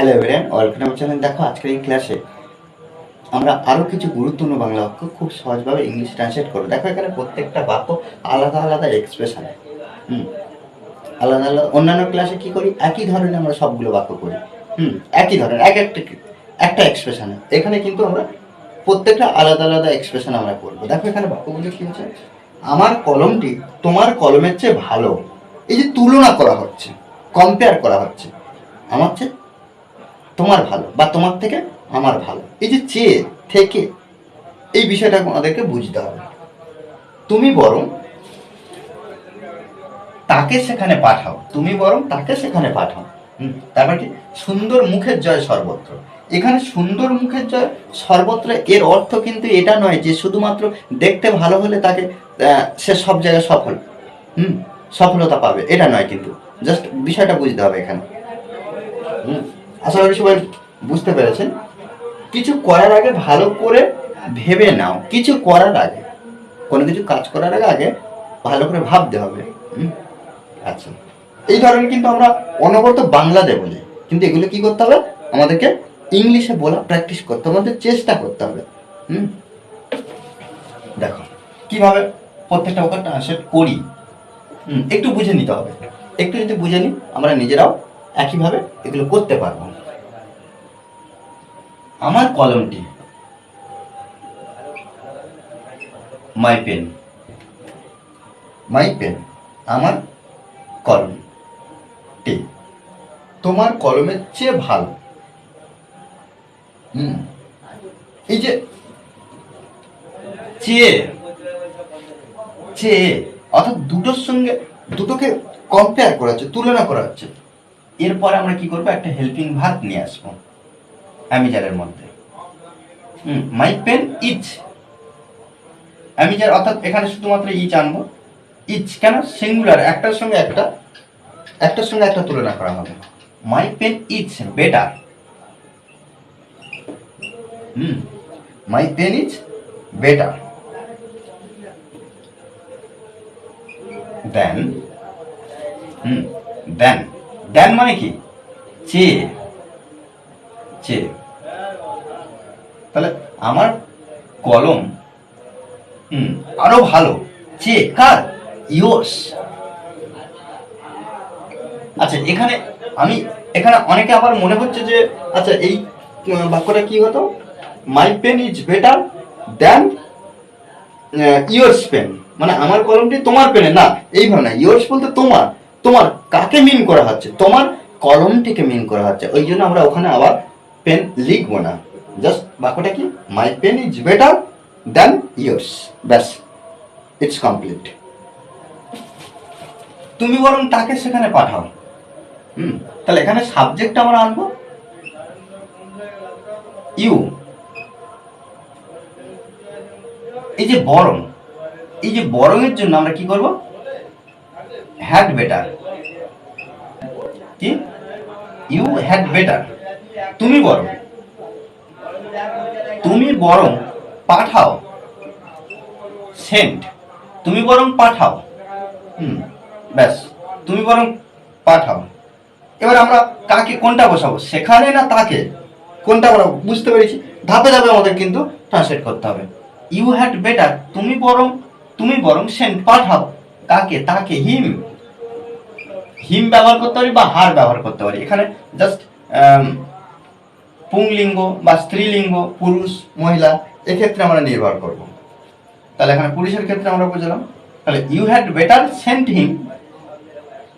Hello everyone welcome আমার channel দেখো, আজকের এই ক্লাসে আমরা আরও কিছু গুরুত্বপূর্ণ বাংলা বাক্য খুব সহজভাবে ইংলিশ ট্রান্সলেট করব। দেখো, এখানে প্রত্যেকটা বাক্য আলাদা আলাদা এক্সপ্রেশন হুম, আলাদা আলাদা। অন্যান্য ক্লাসে কি করি? একই ধরনের আমরা সবগুলো বাক্য করি। হুম, একই ধরনের, এক একটা একটা এক্সপ্রেশনে এখানে কিন্তু আমরা প্রত্যেকটা আলাদা আলাদা এক্সপ্রেশন আমরা করব। দেখো, এখানে বাক্যগুলো কি হচ্ছে? আমার কলমটি তোমার কলমের চেয়ে ভালো। এই যে তুলনা করা হচ্ছে কম্পেয়ার করা হচ্ছে। আমার চেয়ে তোমার ভালো বা তোমার থেকে আমার ভালো। এই যে চেয়ে থেকে এই বিষয়টা আমাদেরকে বুঝতে হবে। তুমি বরং তাকে সেখানে পাঠাও। তুমি বরং তাকে সেখানে পাঠাও। তারপর কি? সুন্দর মুখের জয় সর্বত্র। এখানে সুন্দর মুখের জয় সর্বত্র এর অর্থ কিন্তু এটা নয় যে শুধুমাত্র দেখতে ভালো হলে তাকে সে সব জায়গায় সফল হুম সফলতা পাবে। এটা নয় কিন্তু। জাস্ট বিষয়টা বুঝতে হবে এখানে। হুম, আশা করি সবাই বুঝতে পেরেছেন। কিছু করার আগে ভালো করে ভেবে নাও। কিছু করার আগে, কোনো কিছু কাজ করার আগে আগে ভালো করে ভাবতে হবে। আচ্ছা। এই ধরনের কিন্তু আমরা অনবরত বাংলাতে বলি। কিন্তু এগুলো কি করতে হবে? আমাদেরকে ইংলিশে বলা প্র্যাকটিস করতে হবে। আমাদের চেষ্টা করতে হবে। হুম? দেখো, কীভাবে প্রত্যেকটা ওকে ট্রান্সলেট করি। একটু বুঝে নিতে হবে। একটু যদি বুঝে নিই, আমরা নিজেরাও একইভাবে এগুলো করতে পারব। আমার কলমটি মাই পেন মাই পেন আমার কলম টি তোমার কলমের চেয়ে ভালো। হুম, এই যে, চেয়ে চেয়ে, অর্থাৎ দুটোর সঙ্গে, দুটোকে কম্পেয়ার করা হচ্ছে, তুলনা করা হচ্ছে। এরপরে আমরা কি করব? একটা হেল্পিং ভাত নিয়ে আসব। অ্যামিজারের মধ্যে। মাই পেন ইচ অ্যামিজার অর্থাৎ এখানে শুধুমাত্র ইচ আনব। ইচ কেন? সিঙ্গুলার, একটার সঙ্গে একটা, একটার সঙ্গে একটা তুলনা করা হবে। My pen is better. Hmm, my pen is better. Then, hmm, then. Then মানে কি? চেয়ে চেয়ে তাহলে আমার কলম, হুম, আরও ভালো। চেয়ে কার? ইয়োর্স আচ্ছা এখানে আমি, এখানে অনেকে আবার মনে হচ্ছে যে আচ্ছা এই বাক্যটা কি হতো? My pen is better then yours pen মানে আমার কলমটি তোমার পেনে না এইভাবে না ইয়োর্স বলতে তোমার তোমার কাকে মিন করা হচ্ছে? তোমার কলমটিকে মিন করা হচ্ছে। ওই জন্য আমরা ওখানে আবার পেন লিখব না। জাস্ট বাক্যটা কি? My pen is better than yours ব্যাস ইটস কমপ্লিট তুমি বরং তাকে সেখানে পাঠাও। হুম, তাহলে এখানে সাবজেক্ট আমরা আনব। ইউ এই যে বরং, এই যে বরংয়ের জন্য আমরা কি করব? হ্যাড বেটার কি? ইউ হ্যাড বেটার তুমি বরং। তুমি বরং পাঠাও। সেন্ট, তুমি বরং পাঠাও। হুম, ব্যাস, তুমি বরং পাঠাও। এবার আমরা কাকে, কোনটা বসাবো? সেখানে না তাকে? কোনটা আমরা বুঝতে পেরেছি? ধাপে ধাপে আমাদের কিন্তু ট্রান্সলেট করতে হবে। ইউ হ্যাড বেটার তুমি বরং তুমি বরং সেন্ট পাঠাও। কাকে? তাকে হিম হিম ব্যবহার করতে পারি বা হার ব্যবহার করতে পারি। এখানে জাস্ট পুংলিঙ্গ বা স্ত্রীলিঙ্গ, পুরুষ, মহিলা, এক্ষেত্রে আমরা নির্ভর করব। তাহলে এখানে পুরুষের ক্ষেত্রে আমরা বুঝলাম, তাহলে you had better sent him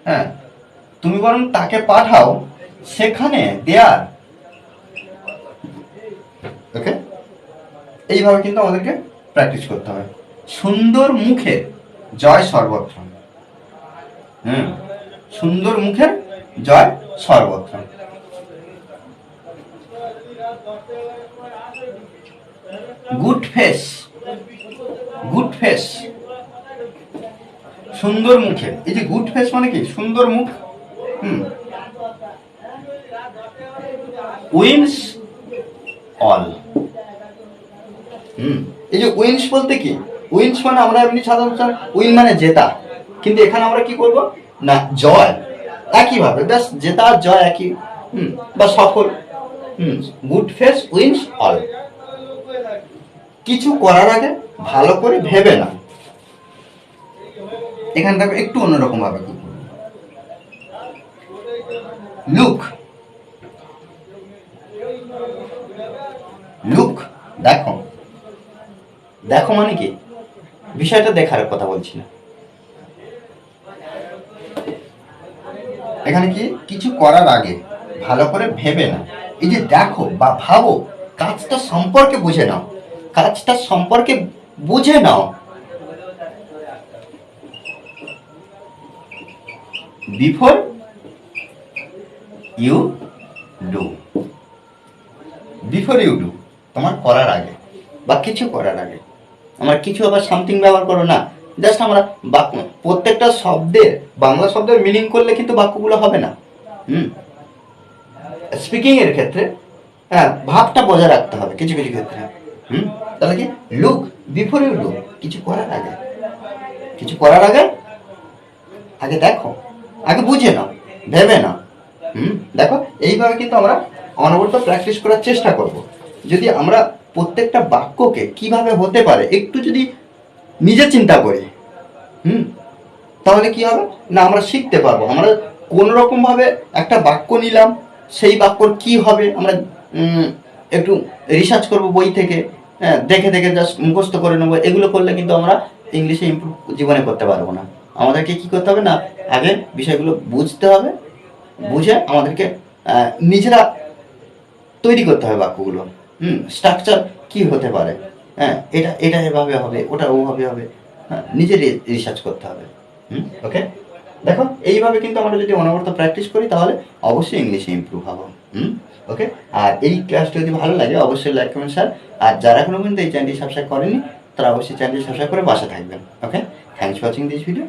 হ্যাঁ তুমি বরং তাকে পাঠাও, সেখানে দেয়ার ওকে এইভাবে কিন্তু আমাদেরকে প্র্যাকটিস করতে হবে। সুন্দর মুখে জয় সর্বত্র। হুম, সুন্দর মুখে জয় সর্বত্র। গুড ফেস গুড ফেস সুন্দর মুখে। এই যে গুড ফেস মানে কি? সুন্দর মুখ? হুম। Wins all. হুম। এই যে উইন্স বলতে কি? উইন্স মানে আমরা এমনি সাধারণত উইন মানে জেতা। কিন্তু এখানে আমরা কি করব? না, জয়। একইভাবে, ব্যাস, জেতা জয় একই। হুম, বা সফল। গুড ফেস উইন্স অল কিছু করার আগে ভালো করে ভেবে না এখানে একটু অন্যরকম ভাবে কি লুক লুক দেখো। দেখো মানে কি? বিষয়টা দেখার কথা বলছি না। এখানে কি? কিছু করার আগে ভালো করে ভেবে না এই যে দেখো বা ভাবো, কাজটা সম্পর্কে বুঝে নাও। কাজটা সম্পর্কে বুঝে নাও। Before you do before you do তোমার করার আগে বা কিছু করার আগে। আমার কিছু আবার সামথিং ব্যবহার করো না। জাস্ট আমরা বাক্য প্রত্যেকটা শব্দের, বাংলা শব্দের মিনিং করলে কিন্তু বাক্যগুলো হবে না। হুম? স্পিকিং এর ক্ষেত্রে হ্যাঁ ভাবটা বজায় রাখতে হবে কিছু কিছু ক্ষেত্রে। হুম? তাহলে কি? লুক বিফোর ইউ লুক কিছু করার আগে। কিছু করার আগে? আগে দেখো। আগে বুঝে নাও, ভেবে নাও। হুম? দেখো, এইভাবে কিন্তু আমরা অনবরত প্র্যাকটিস করার চেষ্টা করব। যদি আমরা প্রত্যেকটা বাক্যকে কীভাবে হতে পারে একটু যদি নিজে চিন্তা করি, হুম? তাহলে কি হবে? না, আমরা শিখতে পারব। আমরা কোন রকম ভাবে একটা বাক্য নিলাম সেই বাক্যর কি হবে? আমরা একটু রিসার্চ করব বই থেকে। হ্যাঁ দেখে দেখে জাস্ট মুখস্থ করে নেব। এগুলো করলে কিন্তু আমরা ইংলিশে ইমপ্রুভ জীবনে করতে পারব না। আমাদেরকে কি করতে হবে না? আগে বিষয়গুলো বুঝতে হবে। বুঝে আমাদেরকে নিজেরা তৈরি করতে হবে বাক্যগুলো। হুম স্ট্রাকচার কি হতে পারে? হ্যাঁ এটা এটা এভাবে হবে, ওটা ওভাবে হবে। হ্যাঁ নিজে রিসার্চ করতে হবে। হুম ওকে দেখো, এইভাবে কিন্তু আমরা যদি অনবরত প্র্যাকটিস করি, তাহলে অবশ্যই ইংলিশে ইম্প্রুভ হব। হুম? ওকে আর এই ক্লাসটি যদি ভালো লাগে, অবশ্যই লাইক করবেন স্যার আর যারা এখনও কিন্তু এই চ্যানেলটি সাবস্ক্রাইব করেনি, তারা অবশ্যই চ্যানেলটি সাবস্ক্রাইব করে বাসা থাকবেন। Okay thanks watching this video